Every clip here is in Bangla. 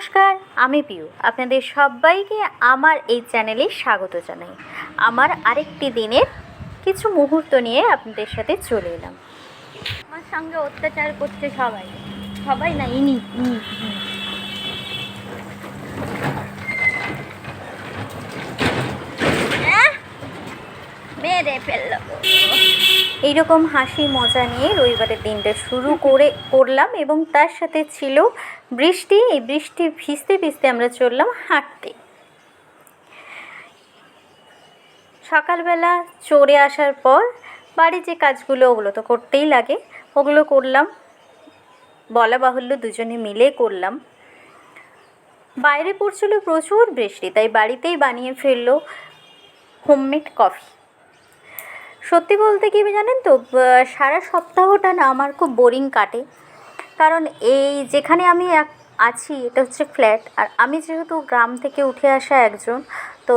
নমস্কার, আমি পিউ। আপনাদের সবাইকে আমার এই চ্যানেলে স্বাগত জানাই। আমার আরেকটি দিনের কিছু মুহূর্ত নিয়ে আপনাদের সাথে চলে এলাম। আমার সঙ্গে অত্যাচার করছে সবাই। সবাই না, ইনি। আহ! মেরে ফেলল। এইরকম হাসি মজা নিয়ে রবিবারের দিনটা শুরু করে, করলাম এবং তার সাথে ছিল বৃষ্টি। এই বৃষ্টি ভিজতে ভিজতে আমরা চললাম হাঁটতে। সকালবেলা চড়ে আসার পর বাড়ির যে কাজগুলো, ওগুলো তো করতেই লাগে, ওগুলো করলাম। বলা বাহুল্য দুজনে মিলে করলাম। বাইরে পড়ছিল প্রচুর বৃষ্টি, তাই বাড়িতেই বানিয়ে ফেলল হোমমেড কফি। সত্যি বলতে কি জানেন তো সারা সপ্তাহটা না আমার খুব বোরিং কাটে। কারণ এই যেখানে আমি আছি, এটা হচ্ছে ফ্ল্যাট আর আমি যেহেতু গ্রাম থেকে উঠে আসা একজন, তো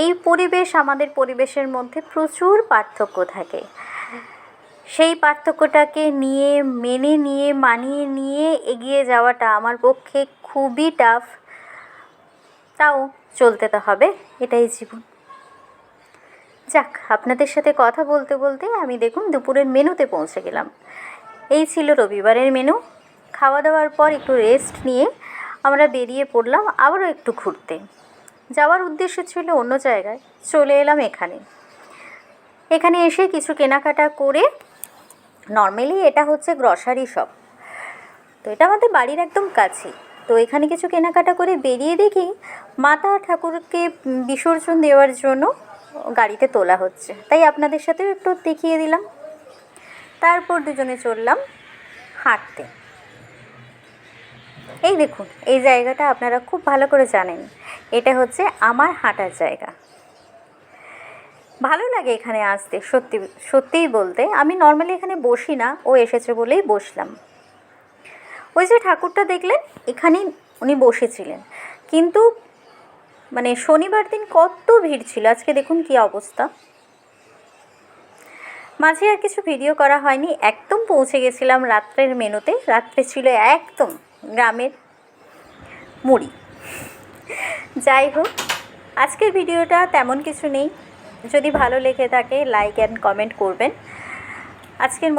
এই পরিবেশ আমাদের পরিবেশের মধ্যে প্রচুর পার্থক্য থাকে। সেই পার্থক্যটাকে নিয়ে, মেনে নিয়ে, মানিয়ে নিয়ে এগিয়ে যাওয়াটা আমার পক্ষে খুবই টাফ তাও চলতে তো হবে, এটাই জীবন। যাক, আপনাদের সাথে কথা বলতে বলতে আমি দেখুন দুপুরের মেনুতে পৌঁছে গেলাম। এই ছিল রবিবারের মেনু। খাওয়া দাওয়ার পর একটু রেস্ট নিয়ে আমরা বেরিয়ে পড়লাম আবারও একটু ঘুরতে। যাওয়ার উদ্দেশ্য ছিল অন্য জায়গায়। চলে এলাম এখানে। এখানে এসে কিছু কেনাকাটা করে নর্মালি এটা হচ্ছে গ্রসারি শপ তো এটা আমাদের বাড়ির একদম কাছে তো এখানে কিছু কেনাকাটা করে বেরিয়ে দেখি মাতা ঠাকুরকে বিসর্জন দেওয়ার জন্য গাড়িতে তোলা হচ্ছে। তাই আপনাদের সাথেও একটু দেখিয়ে দিলাম। তারপর দুজনে চললাম হাঁটতে। এই দেখুন, এই জায়গাটা আপনারা খুব ভালো করে জানেন। এটা হচ্ছে আমার হাঁটার জায়গা। ভালো লাগে এখানে আসতে, সত্যি, সত্যিই বলতে। আমি নর্মালি এখানে বসি না, ও এসেছে বলেই বসলাম। ওই যে ঠাকুরটা দেখলেন, এখানেই উনি বসেছিলেন। কিন্তু মানে শনিবার দিন কত ভিড় ছিল? আজকে দেখুন কি অবস্থা। মাঝে আর কিছু ভিডিও করা হয়নি, একদম পৌঁছে গেছিলাম রাত্রের মেনুতে। রাত্রে ছিল একদম গ্রামের মুড়ি। যাই হোক, আজকের ভিডিওটা তেমন কিছু নেই। যদি ভালো লেগে থাকে লাইক অ্যান্ড কমেন্ট করবেন। আজকের